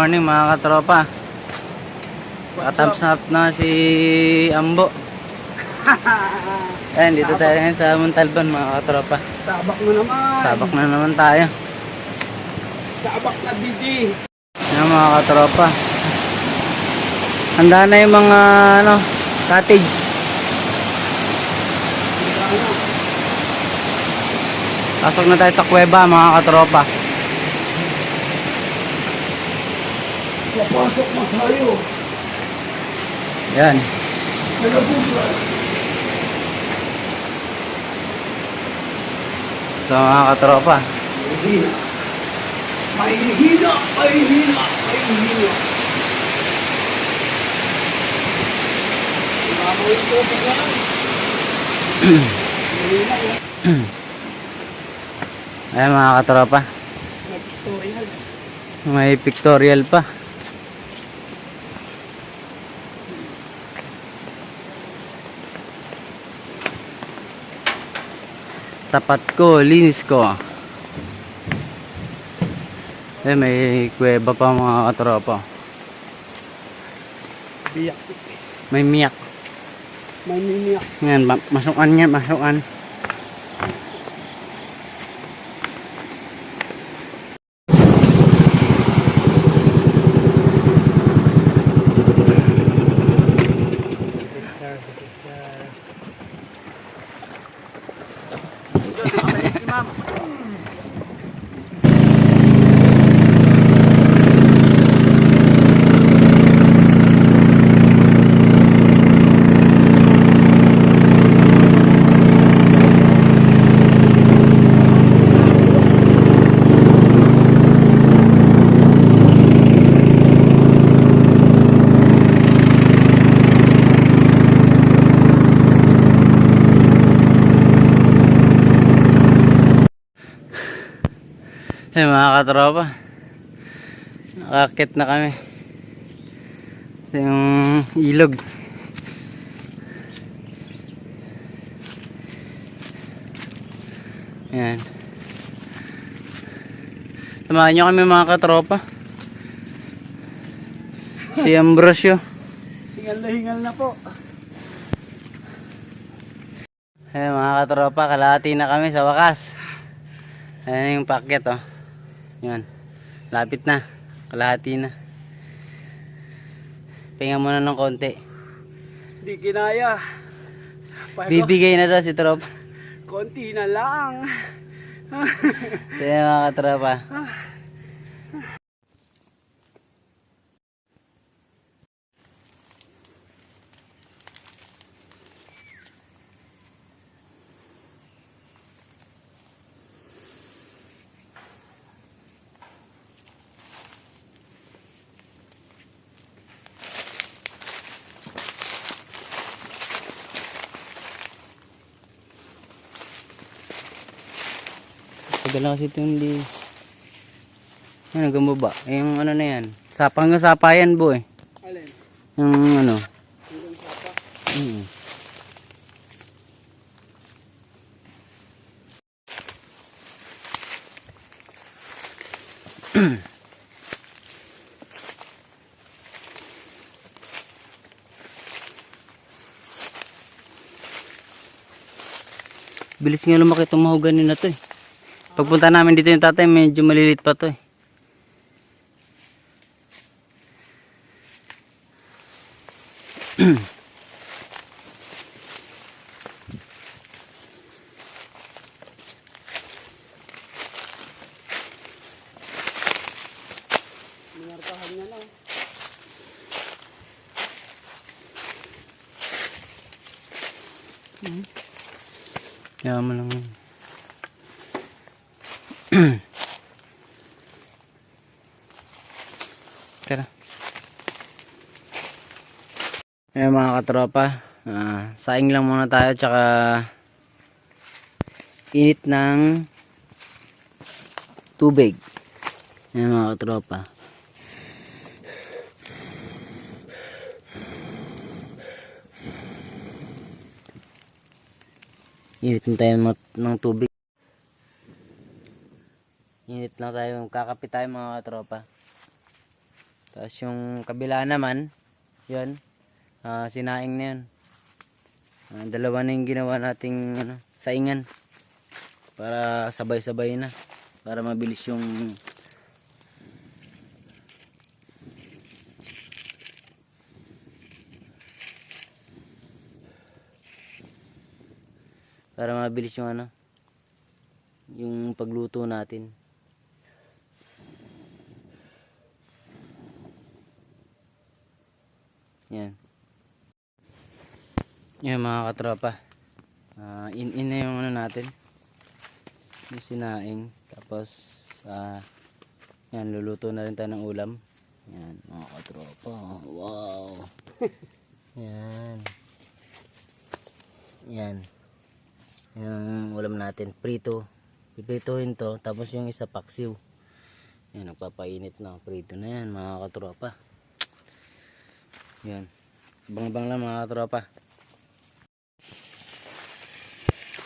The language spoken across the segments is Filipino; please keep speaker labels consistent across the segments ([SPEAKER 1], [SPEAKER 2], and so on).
[SPEAKER 1] morning mga katropa. Katams up na si Ambo. Ayan, dito tayo ngayon sa Montalban mga katropa.
[SPEAKER 2] Sabak mo naman.
[SPEAKER 1] Sabak na naman tayo.
[SPEAKER 2] Sabak na didi.
[SPEAKER 1] Ayan mga katropa. Handa na yung mga ano, cottage. Pasok na tayo sa kuweba mga katropa.
[SPEAKER 2] Papasok na tayo.
[SPEAKER 1] Ayan.
[SPEAKER 2] Nalabugan.
[SPEAKER 1] So mga katropa.
[SPEAKER 2] Hina. May hina, may hina, may ka. Hina yun.
[SPEAKER 1] Ayan mga katropa.
[SPEAKER 2] Nag-tutorial.
[SPEAKER 1] May pictorial pa. Tapat ko, linis ko. Eh, may kuweba pa mga katropa.
[SPEAKER 2] Biyak.
[SPEAKER 1] May miyak.
[SPEAKER 2] May.
[SPEAKER 1] Yan, ma- masukan yan, masukan. Eh mga katropa. Nakakit na kami. Ito yung ilog. Yan. Samahan nyo kami mga katropa. Si Ambrosio.
[SPEAKER 2] Hingal na hingal na po.
[SPEAKER 1] Eh mga katropa, kalahati na kami sa wakas. Ayan yung packet oh. Yan. Lapit na. Kalahati na. Pinga muna ng konti.
[SPEAKER 2] Di kinaya. Paano?
[SPEAKER 1] Bibigay na daw si Trop.
[SPEAKER 2] Konti na lang.
[SPEAKER 1] Ito yung mga katropa. Tagal na kasi ito hindi. Yan, hanggang baba. Yung ano na yan. Sapang nga sapa yan, boy.
[SPEAKER 2] Alin?
[SPEAKER 1] Yung ano.
[SPEAKER 2] Hanggang sapa.
[SPEAKER 1] Mm. Bilis nga lumaki itong mahogany na to eh. Pagpunta namin dito yung tatay, medyo malilit pa to eh. Kaya mo lang. Tara. Eh mga katropa, ah, saing lang muna tayo tsaka init ng tubig. Eh mga katropa. Init na tayo ng tubig. Init lang tayo. Kakapit tayo mga katropa. Tapos yung kabila naman, yun, ah, sinaing na yun. Ah, dalawa na yung ginawa nating ano, saingan. Para sabay-sabay na. Para mabilis yung para mabilis yung ano yung pagluto natin yan yan mga katropa. Ah, in in na yung ano natin. Yung sinaing. Tapos ah yan luluto na rin tayo ng ulam. Yan mga katropa. Wow. Yan. Yan. Yung ulam natin prito. Pipritohin to tapos yung isa paksiw. Yan nagpapainit na. Prito na yan mga katropa. Yan. Bang bang lang mga katropa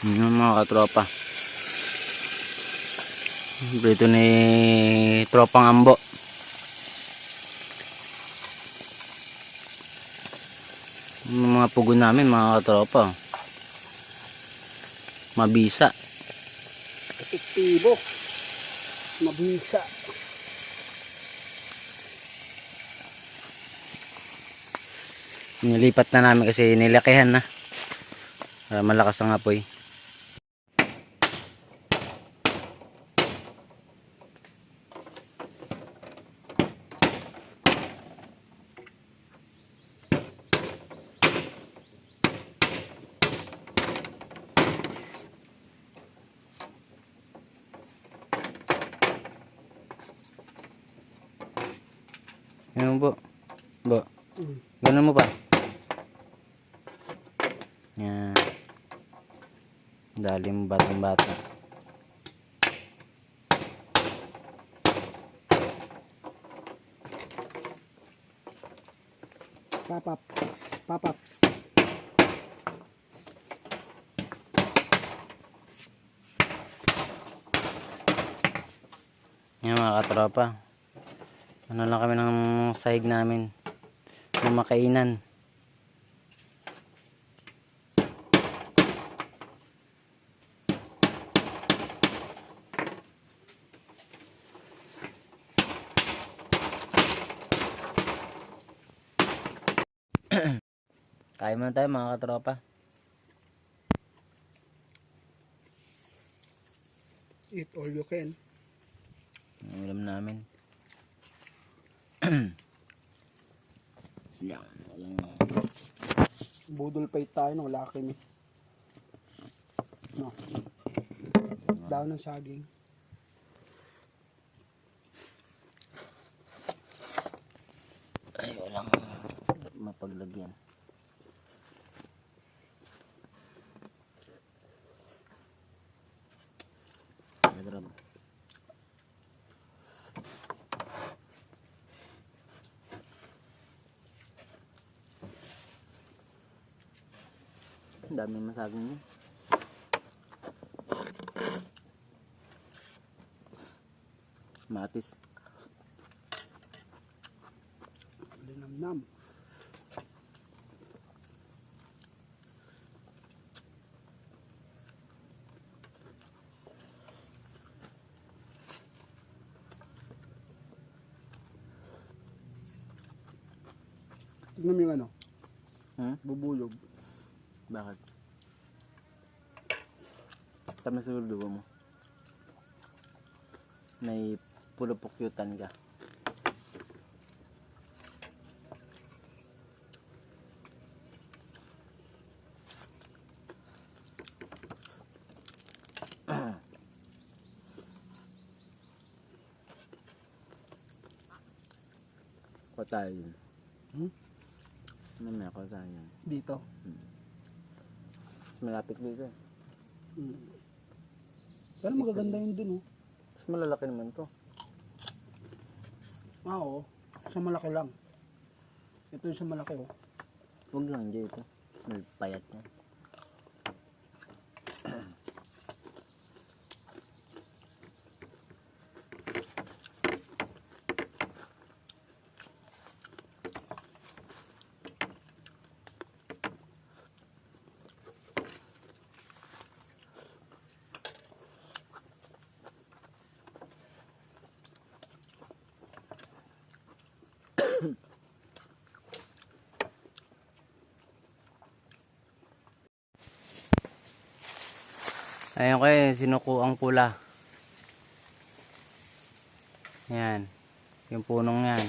[SPEAKER 1] yan mga katropa prito ni tropang ambo yung mga pugo namin mga katropa mabisa
[SPEAKER 2] Epektibo. Mabisa.
[SPEAKER 1] Nilipat na namin kasi nilakihan na. Para malakas ang apoy. Yan po. Bo. Ganun mo pa. Yan. Dali mo batang bata.
[SPEAKER 2] Papaps. Papaps.
[SPEAKER 1] Yan mga katropa. Ano lang kami ng sahig namin. Na makainan. Kaya muna tayo mga katropa.
[SPEAKER 2] Eat all you can.
[SPEAKER 1] Ang ulam namin. Yan, walang
[SPEAKER 2] Budol pa tayo no, laki mi. No. Daw ng saging.
[SPEAKER 1] ay walang mapaglagyan. Ang dami masaging yun. Matis.
[SPEAKER 2] Linamnam. Tignan mo yung ano,
[SPEAKER 1] Hmm?
[SPEAKER 2] bubulog.
[SPEAKER 1] Bakit? Tama sa dugo mo. May pulupukyutan ka. Kuha tayo yun.
[SPEAKER 2] Hmm?
[SPEAKER 1] Mamaya kuha tayo yun.
[SPEAKER 2] Dito.
[SPEAKER 1] Mas malapit dito eh.
[SPEAKER 2] Pero magaganda yun dun oh.
[SPEAKER 1] Mas malalaki naman to.
[SPEAKER 2] Ah oo. Sa malaki lang. Ito yung sa malaki oh.
[SPEAKER 1] Huwag lang dito. May payat niya. Ayun kayo, sinuko ang pula. Yan. Yung punong yan.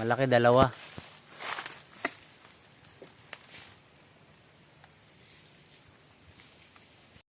[SPEAKER 1] Malaki dalawa.